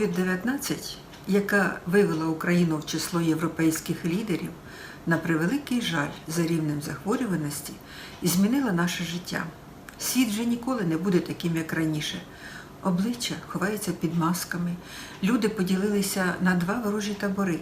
COVID-19, яка вивела Україну в число європейських лідерів, на превеликий жаль за рівнем захворюваності, і змінила наше життя. Світ вже ніколи не буде таким, як раніше. Обличчя ховаються під масками. Люди поділилися на два ворожі табори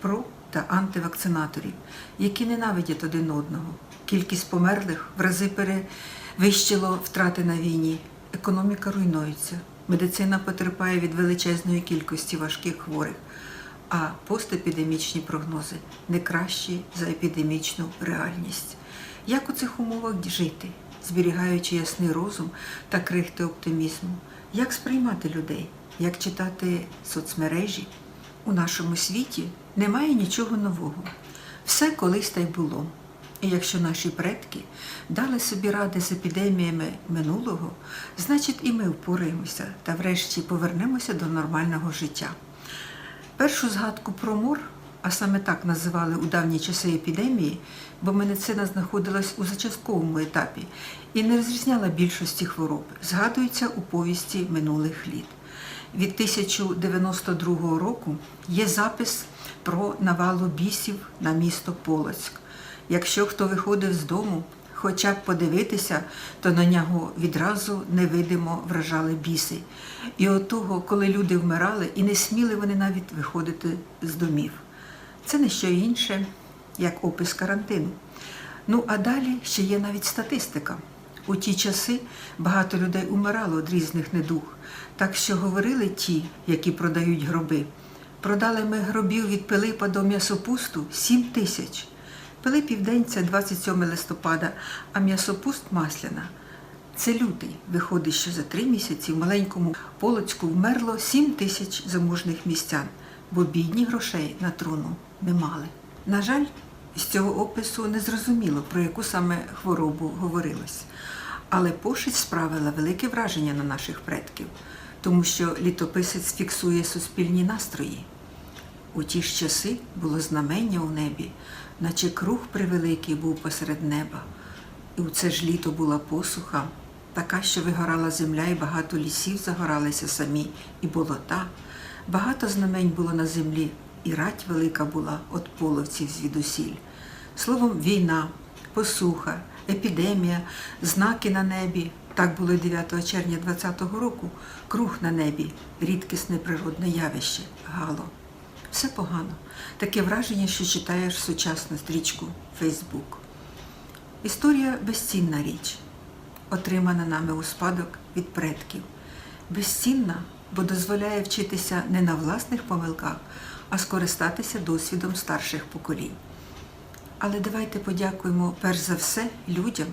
про та антивакцинаторів, які ненавидять один одного. Кількість померлих в рази перевищило втрати на війні. Економіка руйнується. Медицина потерпає від величезної кількості важких хворих, а постепідемічні прогнози не кращі за епідемічну реальність. Як у цих умовах жити, зберігаючи ясний розум та крихти оптимізму? Як сприймати людей? Як читати соцмережі? У нашому світі немає нічого нового. Все колись та й було. І якщо наші предки дали собі ради з епідеміями минулого, значить і ми впораємося та врешті повернемося до нормального життя. Першу згадку про мор, а саме так називали у давні часи епідемії, бо медицина знаходилась у зачатковому етапі і не розрізняла більшості хвороб, згадується у повісті минулих літ. Від 1092 року є запис про навалу бісів на місто Полоцьк. Якщо хто виходив з дому, хоча б подивитися, то на нього відразу невидимо вражали біси. І от того, коли люди вмирали, і не сміли вони навіть виходити з домів. Це не що інше, як опис карантину. Ну а далі ще є навіть статистика. У ті часи багато людей умирало від різних недуг, так що говорили ті, які продають гроби. Продали ми гробів від Пилипа до м'ясопусту 7 тисяч. Пилипів день це 27 листопада, а м'ясопуст масляна. Це лютий. Виходить, що за три місяці в маленькому Полоцьку вмерло 7 тисяч заможних містян, бо бідні грошей на труну не мали. На жаль, з цього опису не зрозуміло, про яку саме хворобу говорилось. Але пошить справила велике враження на наших предків, тому що літописець фіксує суспільні настрої. У ті ж часи було знамення у небі, наче круг превеликий був посеред неба. І у це ж літо була посуха, така, що вигорала земля, і багато лісів загоралися самі, і болота. Багато знамень було на землі, і рать велика була от половців звідусіль. Словом, війна, посуха, епідемія, знаки на небі. Так було 9 червня 20-го року. Круг на небі, рідкісне природне явище, гало. Все погано. Таке враження, що читаєш сучасну стрічку Фейсбук. Історія безцінна річ, отримана нами у спадок від предків. Безцінна, бо дозволяє вчитися не на власних помилках, а скористатися досвідом старших поколінь. Але давайте подякуємо перш за все людям,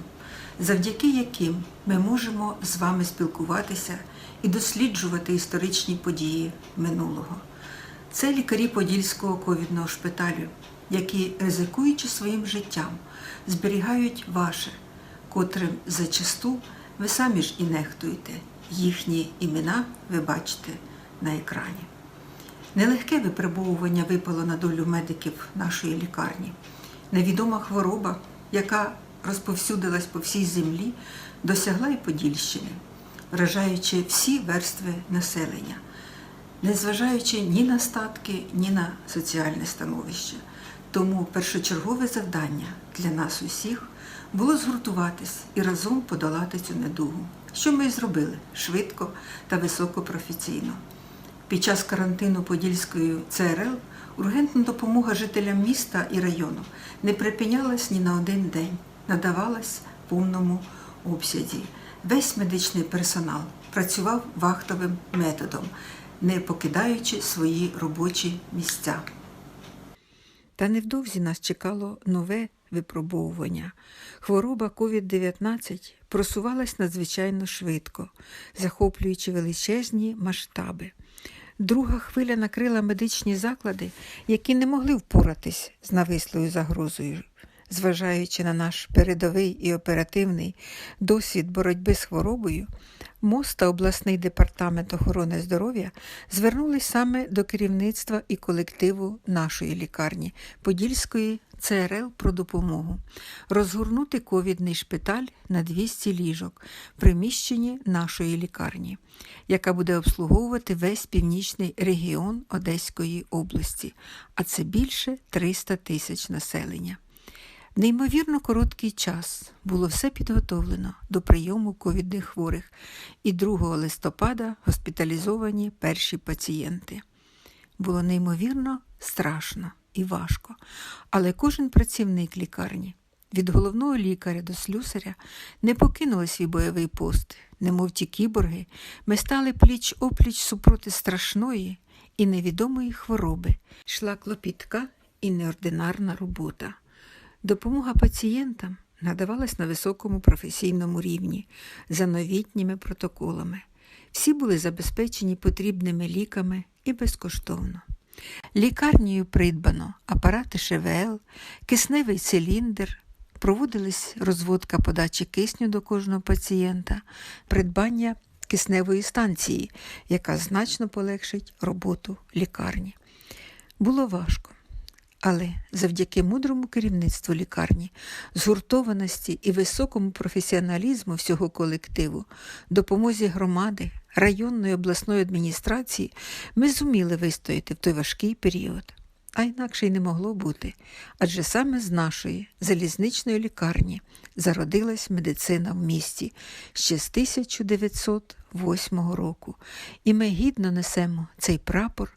завдяки яким ми можемо з вами спілкуватися і досліджувати історичні події минулого. Це лікарі Подільського ковідного шпиталю, які, ризикуючи своїм життям, зберігають ваше, котрим зачасту ви самі ж і нехтуєте. Їхні імена ви бачите на екрані. Нелегке випробовування випало на долю медиків нашої лікарні. Невідома хвороба, яка розповсюдилась по всій землі, досягла і Подільщини, вражаючи всі верстви населення незважаючи ні на статки, ні на соціальне становище. Тому першочергове завдання для нас усіх було згуртуватись і разом подолати цю недугу, що ми і зробили швидко та високопрофесійно. Під час карантину Подільської ЦРЛ ургентна допомога жителям міста і району не припинялась ні на один день, надавалась в повному обсязі. Весь медичний персонал працював вахтовим методом, не покидаючи свої робочі місця. Та невдовзі нас чекало нове випробовування. Хвороба COVID-19 просувалась надзвичайно швидко, захоплюючи величезні масштаби. Друга хвиля накрила медичні заклади, які не могли впоратись з навислою загрозою. Зважаючи на наш передовий і оперативний досвід боротьби з хворобою, МОЗ та обласний департамент охорони здоров'я звернулись саме до керівництва і колективу нашої лікарні Подільської ЦРЛ про допомогу, розгорнути ковідний шпиталь на 200 ліжок в приміщенні нашої лікарні, яка буде обслуговувати весь північний регіон Одеської області, а це більше 300 тисяч населення. Неймовірно короткий час було все підготовлено до прийому ковідних хворих, і 2 листопада госпіталізовані перші пацієнти. Було неймовірно страшно і важко, але кожен працівник лікарні, від головного лікаря до слюсаря, не покинули свій бойовий пост, немов ті кіборги, ми стали пліч опліч супроти страшної і невідомої хвороби. Йшла клопітка і неординарна робота. Допомога пацієнтам надавалась на високому професійному рівні, за новітніми протоколами. Всі були забезпечені потрібними ліками і безкоштовно. Лікарнею придбано апарати ШВЛ, кисневий циліндр, проводилась розводка подачі кисню до кожного пацієнта, придбання кисневої станції, яка значно полегшить роботу лікарні. Було важко. Але завдяки мудрому керівництву лікарні, згуртованості і високому професіоналізму всього колективу, допомозі громади, районної обласної адміністрації, ми зуміли вистояти в той важкий період. А інакше й не могло бути, адже саме з нашої залізничної лікарні зародилась медицина в місті ще з 1908 року, і ми гідно несемо цей прапор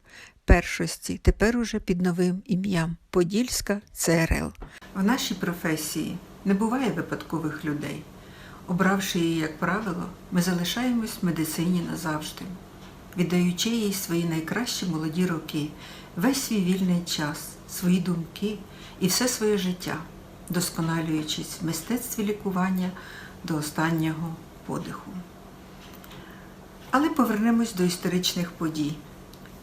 першості, тепер уже під новим ім'ям Подільська ЦРЛ. В нашій професії не буває випадкових людей. Обравши її, як правило, ми залишаємось в медицині назавжди, віддаючи їй свої найкращі молоді роки, весь свій вільний час, свої думки і все своє життя, досконалюючись в мистецтві лікування до останнього подиху. Але повернемось до історичних подій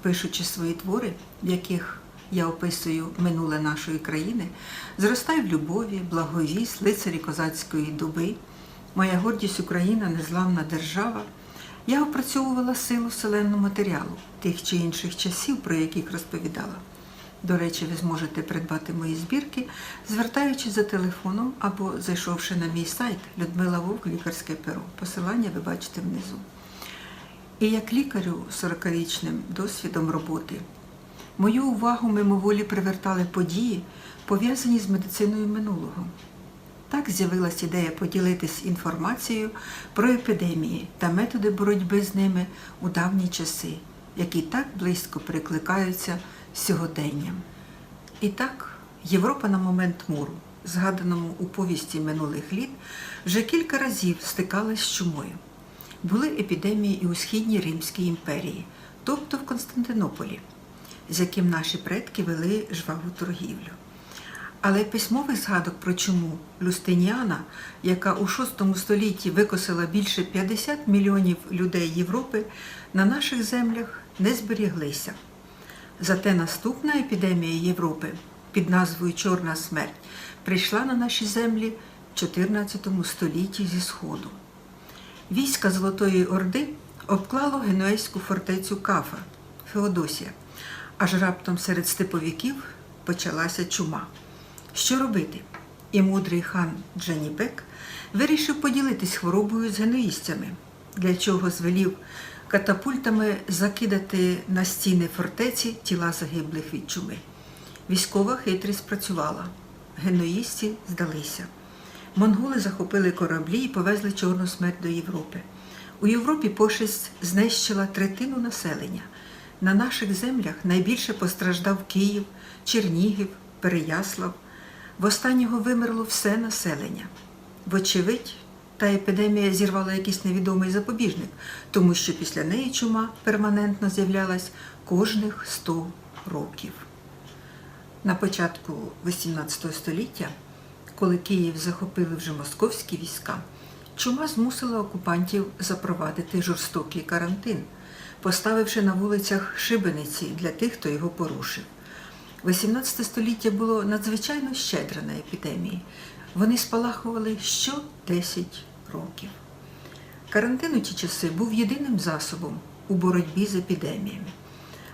пишучи свої твори, в яких я описую минуле нашої країни, зростаю в любові, благовість, лицарі козацької доби, моя гордість Україна, незламна держава. Я опрацьовувала силу вселенного матеріалу тих чи інших часів, про яких розповідала. До речі, ви зможете придбати мої збірки, звертаючись за телефоном або зайшовши на мій сайт Людмила Вовк, лікарське перо. Посилання ви бачите внизу. І як лікарю 40-річним досвідом роботи, мою увагу мимоволі привертали події, пов'язані з медициною минулого. Так з'явилась ідея поділитись інформацією про епідемії та методи боротьби з ними у давні часи, які так близько перекликаються сьогоденням. І так, Європа на момент муру, згаданому у повісті минулих літ, вже кілька разів стикалась з чумою. Були епідемії і у Східній Римській імперії, тобто в Константинополі, з яким наші предки вели жваву торгівлю. Але письмових згадок про чуму Люстиніана, яка у VI столітті викосила більше 50 мільйонів людей Європи, на наших землях не зберіглися. Зате наступна епідемія Європи під назвою Чорна смерть прийшла на наші землі в 14 столітті зі Сходу. Війська Золотої Орди обклало генуезьку фортецю Кафа Феодосія, аж раптом серед степовиків почалася чума. Що робити? І мудрий хан Джанібек вирішив поділитись хворобою з генуїстями, для чого звелів катапультами закидати на стіни фортеці тіла загиблих від чуми. Військова хитрість спрацювала. Генуїсті здалися. Монголи захопили кораблі і повезли Чорну смерть до Європи. У Європі пошесть знищила третину населення. На наших землях найбільше постраждав Київ, Чернігів, Переяслав. В останнього вимерло все населення. Вочевидь, та епідемія зірвала якийсь невідомий запобіжник, тому що після неї чума перманентно з'являлась кожних 100 років. На початку XVIII століття коли Київ захопили вже московські війська, чума змусила окупантів запровадити жорстокий карантин, поставивши на вулицях шибениці для тих, хто його порушив. 18 століття було надзвичайно щедре на епідемії. Вони спалахували що 10 років. Карантин у ті часи був єдиним засобом у боротьбі з епідеміями,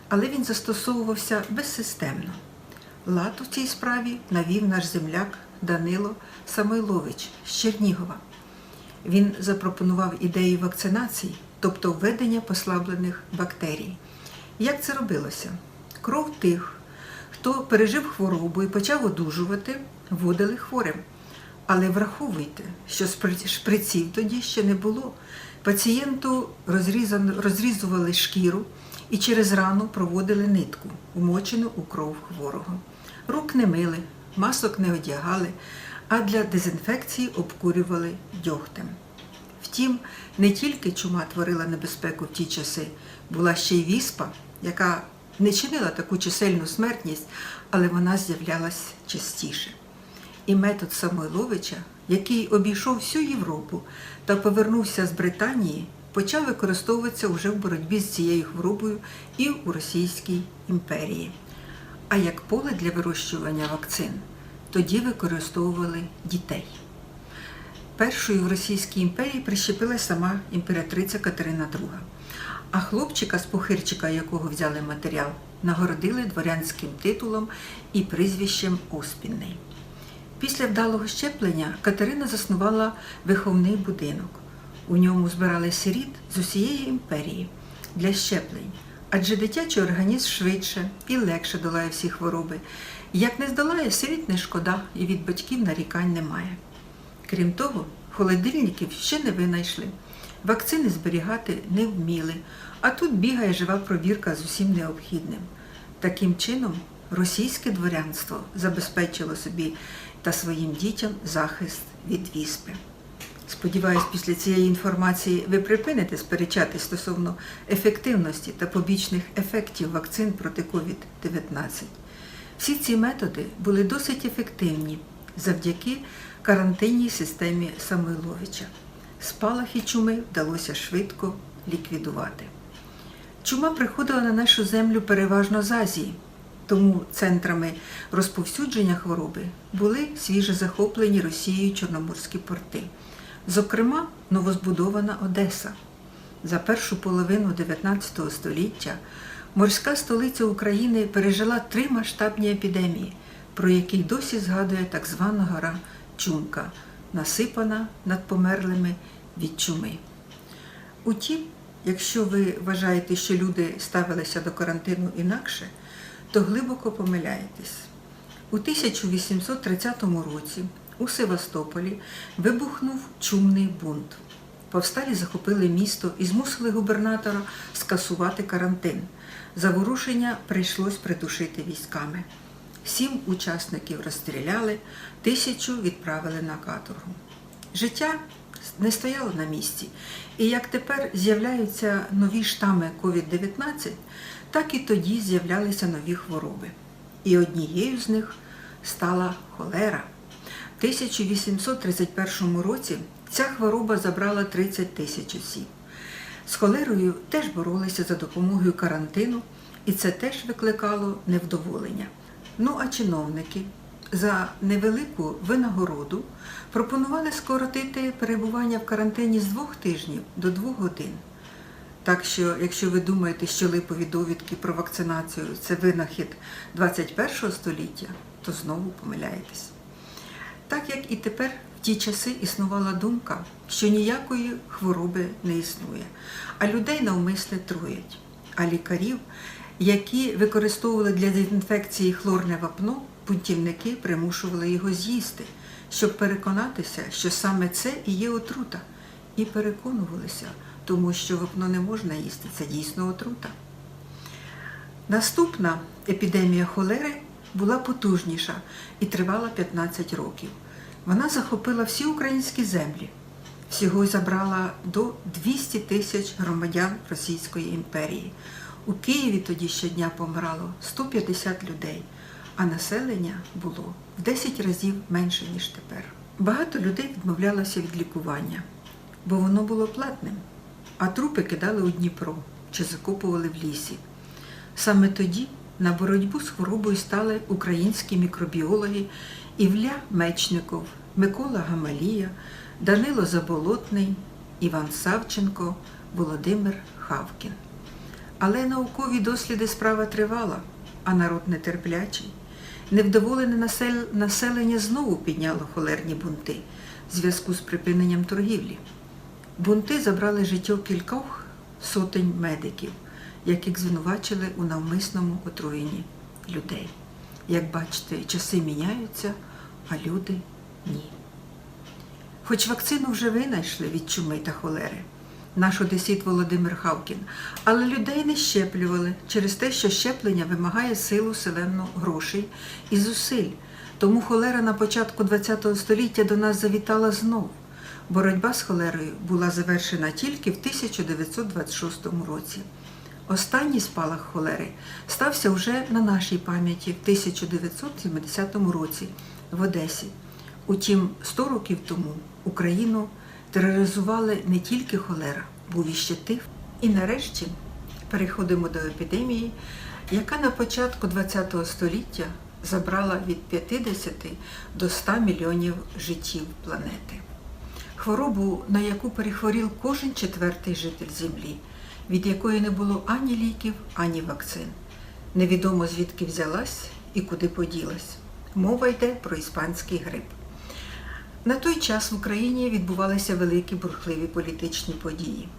але він застосовувався безсистемно. Лад у цій справі навів наш земляк Данило Самойлович з Чернігова. Він запропонував ідею вакцинації, тобто введення послаблених бактерій. Як це робилося? Кров тих, хто пережив хворобу і почав одужувати, вводили хворим. Але враховуйте, що шприців тоді ще не було. Пацієнту розрізували шкіру і через рану проводили нитку, умочену у кров хворого. Рук не мили, масок не одягали, а для дезінфекції обкурювали дьогтем. Втім, не тільки чума творила небезпеку в ті часи, була ще й віспа, яка не чинила таку чисельну смертність, але вона з'являлась частіше. І метод Самойловича, який обійшов всю Європу та повернувся з Британії, почав використовуватися вже в боротьбі з цією хворобою і у Російській імперії. А як поле для вирощування вакцин, тоді використовували дітей. Першою в Російській імперії прищепила сама імператриця Катерина II. А хлопчика з похирчика, якого взяли матеріал, нагородили дворянським титулом і прізвищем Оспінний. Після вдалого щеплення Катерина заснувала виховний будинок. У ньому збирали сиріт з усієї імперії для щеплень, адже дитячий організм швидше і легше долає всі хвороби. Як не здолає, сиріт не шкода, і від батьків нарікань немає. Крім того, холодильників ще не винайшли, вакцини зберігати не вміли, а тут бігає жива пробірка з усім необхідним. Таким чином, російське дворянство забезпечило собі та своїм дітям захист від віспи. Сподіваюсь, після цієї інформації ви припините сперечати стосовно ефективності та побічних ефектів вакцин проти COVID-19. Всі ці методи були досить ефективні завдяки карантинній системі Самойловича. Спалахи чуми вдалося швидко ліквідувати. Чума приходила на нашу землю переважно з Азії, тому центрами розповсюдження хвороби були свіже захоплені Росією Чорноморські порти, зокрема, новозбудована Одеса. За першу половину 19 століття морська столиця України пережила три масштабні епідемії, про які досі згадує так звана гора Чумка, насипана над померлими від чуми. Утім, якщо ви вважаєте, що люди ставилися до карантину інакше, то глибоко помиляєтесь. У 1830 році у Севастополі вибухнув чумний бунт. Повсталі захопили місто і змусили губернатора скасувати карантин. Заворушення прийшлось придушити військами. Сім учасників розстріляли, тисячу відправили на каторгу. Життя не стояло на місці, і як тепер з'являються нові штами COVID-19, так і тоді з'являлися нові хвороби. І однією з них стала холера. В 1831 році ця хвороба забрала 30 тисяч осіб. З холерою теж боролися за допомогою карантину, і це теж викликало невдоволення. Ну а чиновники за невелику винагороду пропонували скоротити перебування в карантині з двох тижнів до двох годин. Так що, якщо ви думаєте, що липові довідки про вакцинацію це винахід 21 століття, то знову помиляєтесь. Так як і тепер в ті часи існувала думка, що ніякої хвороби не існує, а людей навмисне труять. А лікарів, які використовували для дезінфекції хлорне вапно, пунктівники примушували його з'їсти, щоб переконатися, що саме це і є отрута, і переконувалися, тому що вапно не можна їсти, це дійсно отрута. Наступна епідемія холери була потужніша і тривала 15 років. Вона захопила всі українські землі. Всього забрала до 200 тисяч громадян Російської імперії. У Києві тоді щодня помирало 150 людей, а населення було в 10 разів менше, ніж тепер. Багато людей відмовлялося від лікування, бо воно було платним, а трупи кидали у Дніпро чи закопували в лісі. Саме тоді на боротьбу з хворобою стали українські мікробіологи Івля Мечников, Микола Гамалія, Данило Заболотний, Іван Савченко, Володимир Хавкін. Але наукові досліди справа тривала, а народ нетерплячий. Невдоволене насел- населення знову підняло холерні бунти в зв'язку з припиненням торгівлі. Бунти забрали життя кількох сотень медиків, яких звинувачили у навмисному отруєнні людей. Як бачите, часи міняються, а люди ні. Хоч вакцину вже винайшли від чуми та холери, наш одесіт Володимир Хавкін, але людей не щеплювали через те, що щеплення вимагає силу селенно грошей і зусиль. Тому холера на початку ХХ століття до нас завітала знов. Боротьба з холерою була завершена тільки в 1926 році. Останній спалах холери стався вже на нашій пам'яті в 1970 році в Одесі. Утім, 100 років тому Україну тероризували не тільки холера, був іще тиф. І нарешті переходимо до епідемії, яка на початку ХХ століття забрала від 50 до 100 мільйонів життів планети. Хворобу, на яку перехворів кожен четвертий житель Землі, від якої не було ані ліків, ані вакцин. Невідомо звідки взялась і куди поділась. Мова йде про іспанський грип. На той час в Україні відбувалися великі бурхливі політичні події,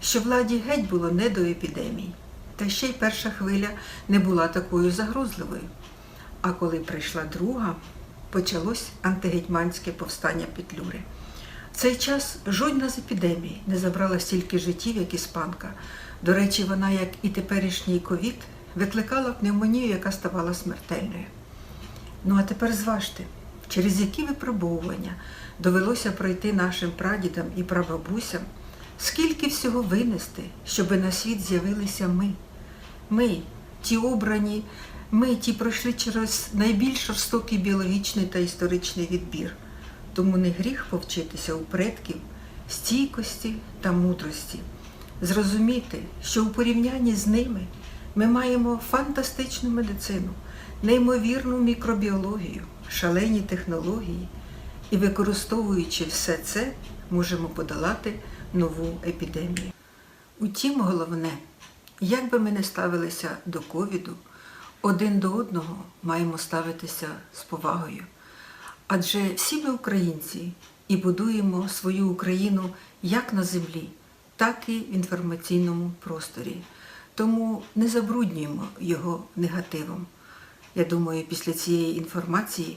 що владі геть було не до епідемій. Та ще й перша хвиля не була такою загрозливою. А коли прийшла друга, почалось антигетьманське повстання Петлюри. В цей час жодна з епідемій не забрала стільки життів, як іспанка. До речі, вона, як і теперішній ковід, викликала пневмонію, яка ставала смертельною. Ну а тепер зважте, через які випробовування довелося пройти нашим прадідам і прабабусям, скільки всього винести, щоби на світ з'явилися ми. Ми, ті обрані, ми, ті пройшли через найбільш жорстокий біологічний та історичний відбір. Тому не гріх повчитися у предків стійкості та мудрості, зрозуміти, що у порівнянні з ними ми маємо фантастичну медицину, неймовірну мікробіологію, шалені технології і, використовуючи все це, можемо подолати нову епідемію. Утім, головне, як би ми не ставилися до ковіду, один до одного маємо ставитися з повагою. Адже всі ми українці і будуємо свою Україну як на землі, так і в інформаційному просторі. Тому не забруднюємо його негативом. Я думаю, після цієї інформації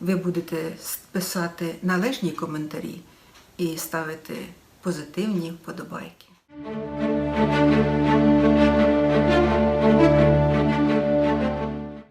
ви будете писати належні коментарі і ставити позитивні вподобайки.